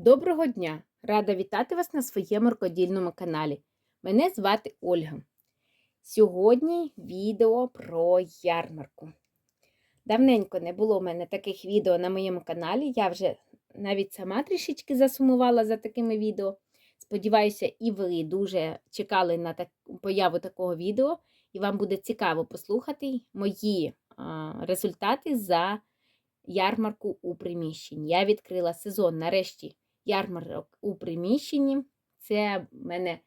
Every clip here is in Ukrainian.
Доброго дня! Рада вітати вас на своєму рукодільному каналі. Мене звати Ольга. Сьогодні відео про ярмарку. Давненько не було в мене таких відео на моєму каналі. Я вже навіть сама трішечки засумувала за такими відео. Сподіваюся, і ви дуже чекали на так... появу такого відео, і вам буде цікаво послухати мої а, результати за ярмарку у приміщенні. Я відкрила сезон нарешті ярмарок у приміщенні. Це в мене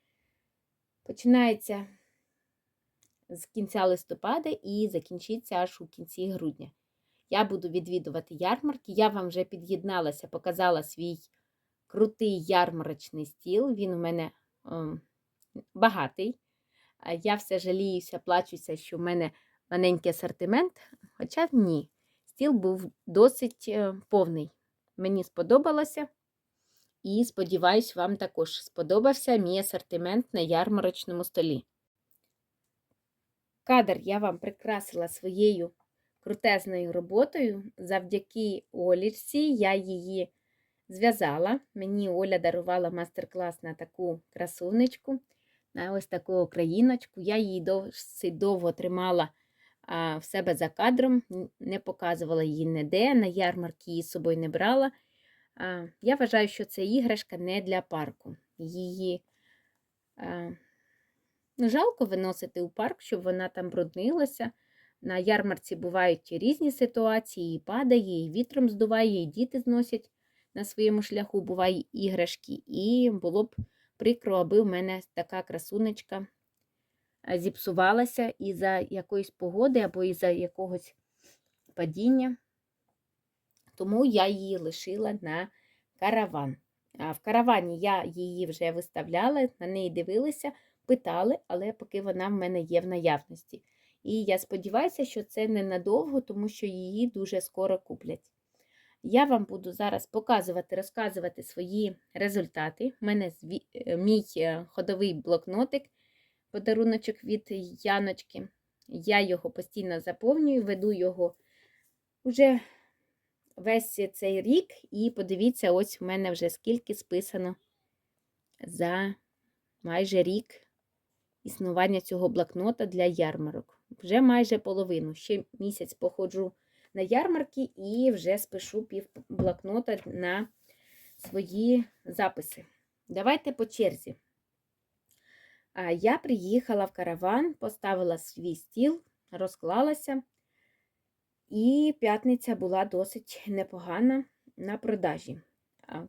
починається з кінця листопада і закінчиться аж у кінці грудня. Я буду відвідувати ярмарки. Я вам вже під'єдналася, показала свій крутий ярмарочний стіл. Він у мене о, багатий. Я все жаліюся, плачуся, що в мене маленький асортимент, хоча ні. Стіл був досить е, повний. Мені сподобалося. І, сподіваюсь, вам також сподобався мій асортимент на ярмарочному столі. Кадр я вам прикрасила своєю крутезною роботою. Завдяки Олічці я її зв'язала. Мені Оля дарувала мастер-клас на таку красунечку, на ось таку україночку. Я її досить довго тримала в себе за кадром, не показувала її ніде, на ярмарки її з собою не брала. Я вважаю, що це іграшка не для парку. Її ну, жалко виносити у парк, щоб вона там бруднилася. На ярмарці бувають різні ситуації, і падає, і вітром здуває, і діти зносять на своєму шляху, буває іграшки. І було б прикро, аби в мене така красунечка зіпсувалася із-за якоїсь погоди або із-за якогось падіння тому я її лишила на караван. В каравані я її вже виставляла, на неї дивилися, питали, але поки вона в мене є в наявності. І я сподіваюся, що це ненадовго, тому що її дуже скоро куплять. Я вам буду зараз показувати, розказувати свої результати. У мене е, мій е, ходовий блокнотик, подаруночок від Яночки. Я його постійно заповнюю, веду його вже весь цей рік, і подивіться, ось у мене вже скільки списано за майже рік існування цього блокнота для ярмарок. Вже майже половину. Ще місяць походжу на ярмарки і вже спишу пів блокнота на свої записи. Давайте по черзі. Я приїхала в караван, поставила свій стіл, розклалася. І п'ятниця була досить непогана на продажі.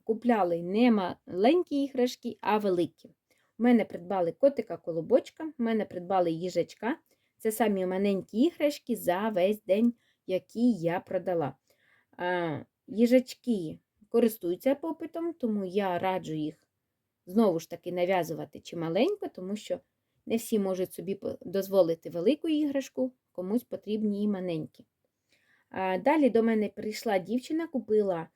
Купляли не маленькі іграшки, а великі. У мене придбали котика-колобочка, у мене придбали їжачка. Це самі маленькі іграшки за весь день, які я продала. Їжачки користуються попитом, тому я раджу їх знову ж таки нав'язувати чималенько, тому що не всі можуть собі дозволити велику іграшку, комусь потрібні і маленькі. Далі до мене прийшла дівчина, купила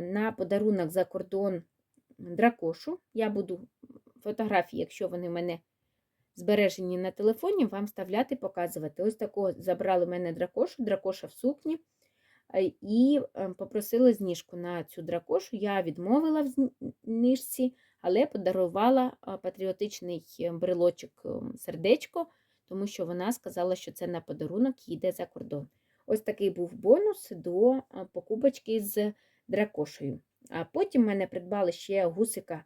на подарунок за кордон дракошу. Я буду фотографії, якщо вони в мене збережені на телефоні, вам вставляти, показувати. Ось такого забрали в мене дракошу, дракоша в сукні. І е, попросила зніжку на цю дракошу. Я відмовила в знижці, але подарувала патріотичний е, брелочок сердечко, тому що вона сказала, що це на подарунок їде за кордон. Ось такий був бонус до покупочки з дракошею. А потім мене придбали ще гусика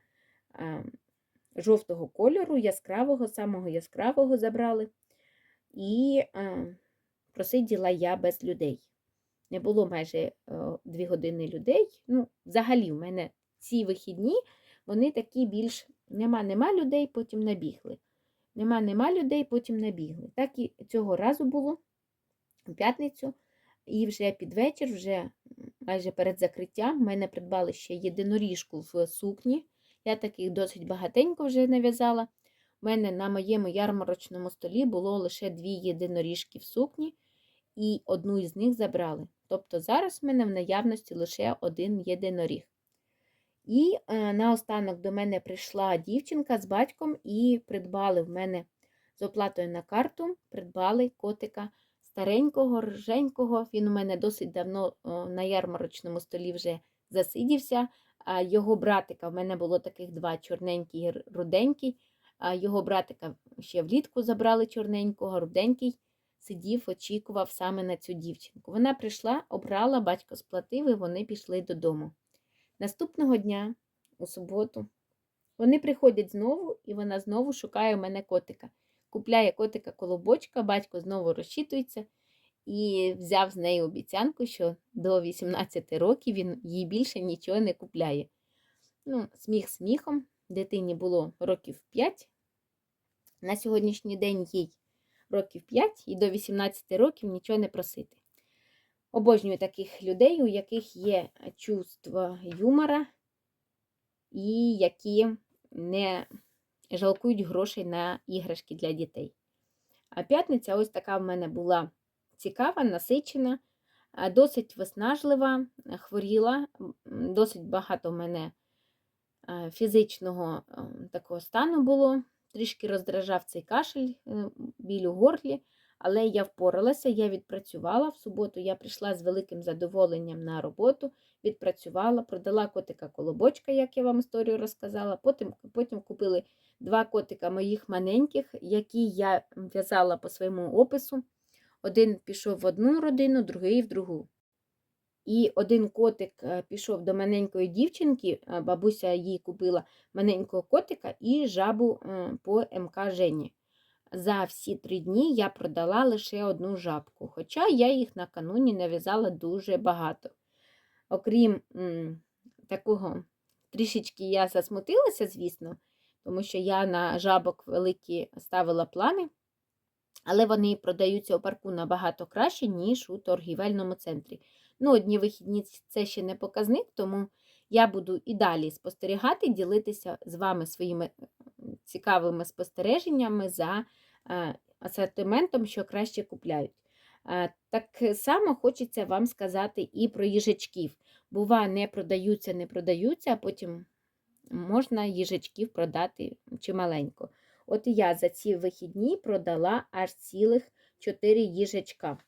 жовтого кольору, яскравого, самого яскравого забрали. І просиділа я без людей. Не було майже е, дві години людей. Ну, Взагалі, в мене ці вихідні, вони такі більш нема нема людей, потім набігли. Нема нема людей, потім набігли. Так і цього разу було у п'ятницю, і вже під вечір, вже майже перед закриттям, мене придбали ще єдиноріжку в сукні. Я таких досить багатенько вже нав'язала. У мене на моєму ярмарочному столі було лише дві єдиноріжки в сукні, і одну із них забрали. Тобто зараз в мене в наявності лише один єдиноріг. І е, наостанок до мене прийшла дівчинка з батьком і придбали в мене з оплатою на карту, придбали котика старенького, рженького. Він у мене досить давно на ярмарочному столі вже засидівся. Його братика, в мене було таких два чорненький і руденький. А його братика ще влітку забрали чорненького, руденький сидів, очікував саме на цю дівчинку. Вона прийшла, обрала, батько сплатив, і вони пішли додому. Наступного дня, у суботу, вони приходять знову, і вона знову шукає у мене котика. Купляє котика колобочка, батько знову розчитується і взяв з неї обіцянку, що до 18 років він їй більше нічого не купляє. Ну, сміх сміхом, дитині було років 5. На сьогоднішній день їй років 5 і до 18 років нічого не просити. Обожнюю таких людей, у яких є чувство юмора і які не жалкують грошей на іграшки для дітей. А п'ятниця ось така в мене була цікава, насичена, досить виснажлива, хворіла, досить багато в мене фізичного такого стану було. Трішки роздражав цей кашель, е, біль у горлі, але я впоралася, я відпрацювала в суботу. Я прийшла з великим задоволенням на роботу, відпрацювала, продала котика колобочка, як я вам історію розказала. Потім, потім купили два котика моїх маленьких, які я в'язала по своєму опису. Один пішов в одну родину, другий в другу. І один котик е, пішов до маленької дівчинки, е, бабуся їй купила маленького котика і жабу е, по МК Жені. За всі три дні я продала лише одну жабку, хоча я їх накануні нав'язала дуже багато. Окрім м, такого, трішечки я засмутилася, звісно, тому що я на жабок великі ставила плани, але вони продаються у парку набагато краще, ніж у торгівельному центрі. Ну, одні вихідні це ще не показник, тому я буду і далі спостерігати, ділитися з вами своїми цікавими спостереженнями за е, асортиментом, що краще купляють. Е, Так само хочеться вам сказати і про їжачків. Бува, не продаються, не продаються, а потім можна їжачків продати чималенько. От я за ці вихідні продала аж цілих 4 їжачка.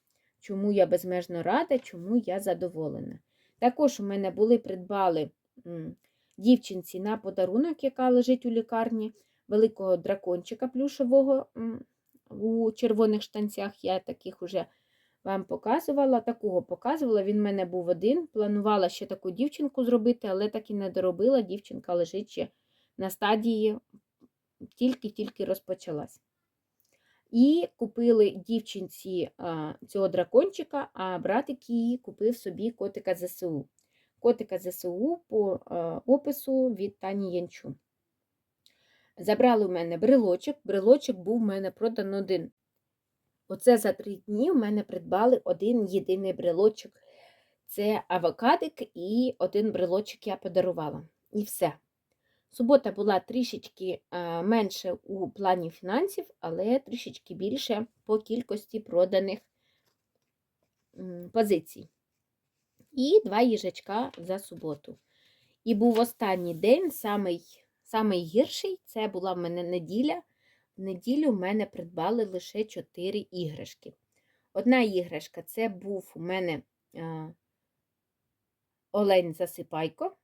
Чому я безмежно рада, чому я задоволена. Також у мене були придбали дівчинці на подарунок, яка лежить у лікарні, великого дракончика плюшевого у червоних штанцях. Я таких уже вам показувала. Такого показувала. Він в мене був один. Планувала ще таку дівчинку зробити, але так і не доробила. Дівчинка лежить ще на стадії, тільки-тільки розпочалась. І купили дівчинці цього дракончика, а братик її купив собі котика ЗСУ. Котика ЗСУ по опису від Тані Янчу. Забрали у мене брелочок. Брелочок був у мене продан один. Оце за три дні в мене придбали один єдиний брелочок. Це авокадик і один брелочок я подарувала. І все. Субота була трішечки е, менше у плані фінансів, але трішечки більше по кількості проданих позицій. І два їжачка за суботу. І був останній день, самий, самий гірший це була в мене неділя. В неділю в мене придбали лише 4 іграшки. Одна іграшка це був у мене олень засипайко.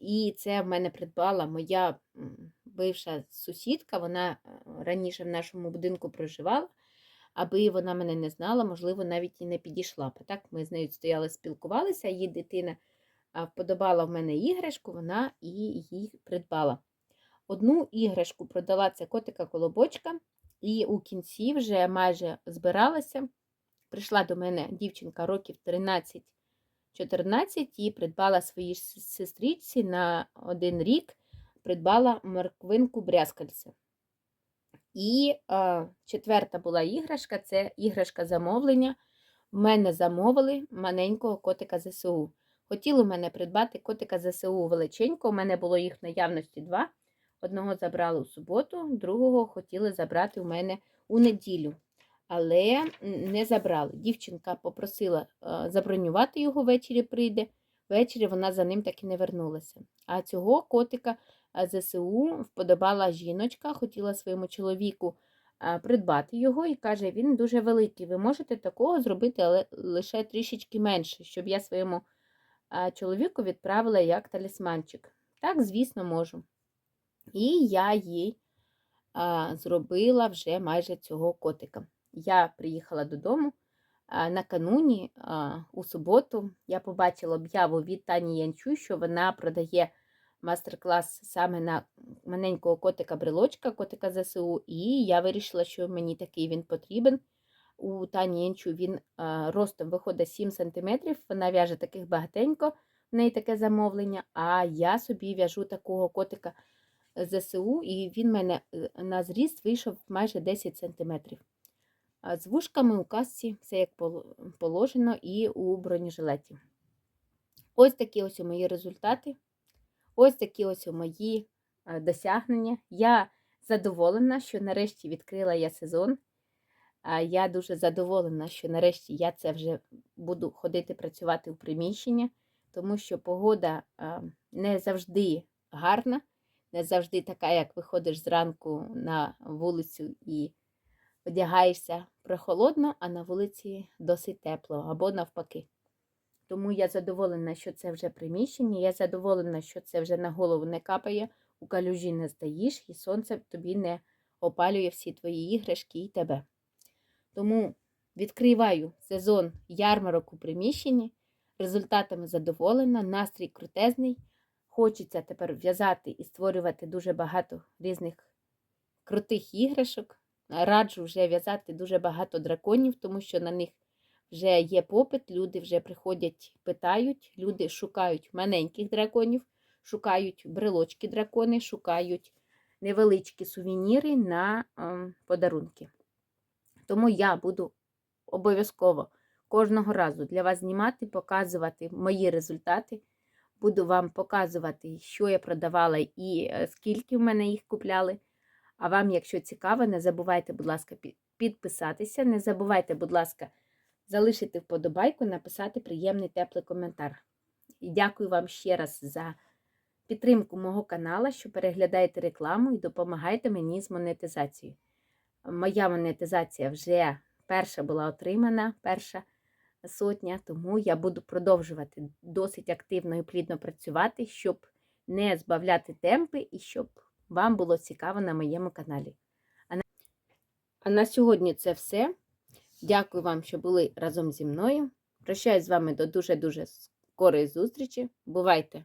І це в мене придбала моя бивша сусідка. Вона е, раніше в нашому будинку проживала, аби вона мене не знала, можливо, навіть і не підійшла. Так ми з нею стояли, спілкувалися, її дитина вподобала в мене іграшку, вона і її придбала. Одну іграшку продала це котика колобочка, і у кінці вже майже збиралася. Прийшла до мене дівчинка років 13 14 і придбала своїй сестричці на один рік придбала морквинку брязкальця. І е, четверта була іграшка це іграшка замовлення. В мене замовили маленького котика ЗСУ. Хотіли в мене придбати котика ЗСУ величенького, у мене було їх в наявності два. Одного забрали у суботу, другого хотіли забрати у мене у неділю але не забрали. Дівчинка попросила е, забронювати його ввечері прийде. Ввечері вона за ним так і не вернулася. А цього котика е, ЗСУ вподобала жіночка, хотіла своєму чоловіку е, придбати його і каже, він дуже великий. Ви можете такого зробити, але лише трішечки менше, щоб я своєму чоловіку відправила як талісманчик. Так, звісно, можу. І я їй а, зробила вже майже цього котика. Я приїхала додому а, накануні, а, у суботу, я побачила об'яву від Тані Янчу, що вона продає мастер-клас саме на маленького котика-брелочка, котика ЗСУ, і я вирішила, що мені такий він потрібен. У Тані Янчу він а, ростом виходить 7 см, вона в'яже таких багатенько, в неї таке замовлення, а я собі в'яжу такого котика ЗСУ, і він в мене е, на зріст вийшов майже 10 см. З вушками у касці все як положено і у бронежилеті. Ось такі ось у мої результати. Ось такі ось у мої е, досягнення. Я задоволена, що нарешті відкрила я сезон. Я дуже задоволена, що нарешті я це вже буду ходити працювати у приміщення, тому що погода не завжди гарна, не завжди така, як виходиш зранку на вулицю і одягаєшся прохолодно, а на вулиці досить тепло або навпаки. Тому я задоволена, що це вже приміщення, я задоволена, що це вже на голову не капає, у калюжі не здаєш, і сонце тобі не опалює всі твої іграшки і тебе. Тому відкриваю сезон ярмарок у приміщенні, результатами задоволена, настрій крутезний. Хочеться тепер в'язати і створювати дуже багато різних крутих іграшок. Раджу вже в'язати дуже багато драконів, тому що на них вже є попит, люди вже приходять, питають, люди шукають маленьких драконів, шукають брелочки дракони, шукають невеличкі сувеніри на подарунки. Тому я буду обов'язково кожного разу для вас знімати, показувати мої результати. Буду вам показувати, що я продавала і е, скільки в мене їх купляли. А вам, якщо цікаво, не забувайте, будь ласка, підписатися. Не забувайте, будь ласка, залишити вподобайку, написати приємний теплий коментар. І дякую вам ще раз за підтримку мого каналу, що переглядаєте рекламу і допомагаєте мені з монетизацією. Моя монетизація вже перша була отримана, перша сотня, тому я буду продовжувати досить активно і плідно працювати, щоб не збавляти темпи і щоб вам було цікаво на моєму каналі. А на, а на сьогодні це все. Дякую вам, що були разом зі мною. Прощаюсь з вами до дуже-дуже скорої зустрічі. Бувайте!